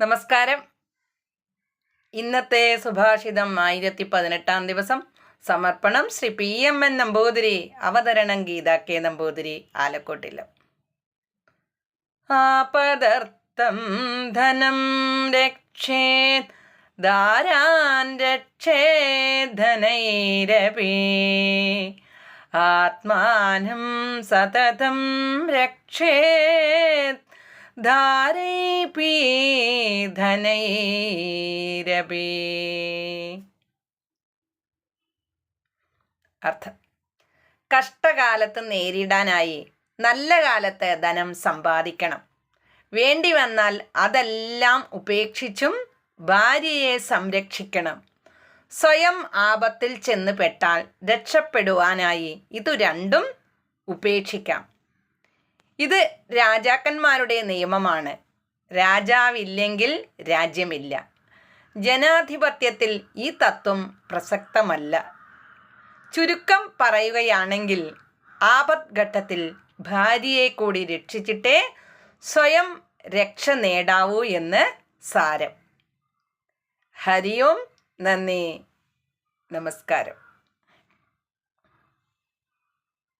നമസ്കാരം. ഇന്നത്തെ സുഭാഷിതം ആയിരത്തി പതിനെട്ടാം ദിവസം. സമർപ്പണം Shri P M N Namboothiri അവതരണം ഗീത കെ നമ്പൂതിരി ആലക്കോട്ടില്ല ആപദർത്ഥം ധനം രക്ഷേത് ദാരാൻ രക്ഷേധനൈരപി ആത്മാനം സതതം രക്ഷേത് അർത്ഥം. കഷ്ടകാലത്ത് നേരിടാനായി നല്ല കാലത്ത് ധനം സമ്പാദിക്കണം. വേണ്ടി വന്നാൽ അതെല്ലാം ഉപേക്ഷിച്ചും ഭാര്യയെ സംരക്ഷിക്കണം. സ്വയം ആപത്തിൽ ചെന്ന് പെട്ടാൽ രക്ഷപ്പെടുവാനായി ഇതു രണ്ടും ഉപേക്ഷിക്കാം. ഇത് രാജാക്കന്മാരുടെ നിയമമാണ്. രാജാവില്ലെങ്കിൽ രാജ്യമില്ല. ജനാധിപത്യത്തിൽ ഈ തത്വം പ്രസക്തമല്ല. ചുരുക്കം പറയുകയാണെങ്കിൽ ആപത്ഘട്ടത്തിൽ ഭാര്യയെ കൂടി രക്ഷിച്ചിട്ടേ സ്വയം രക്ഷ നേടാവൂ എന്ന് സാരം. ഹരിയോം നന്ദി. നമസ്കാരം.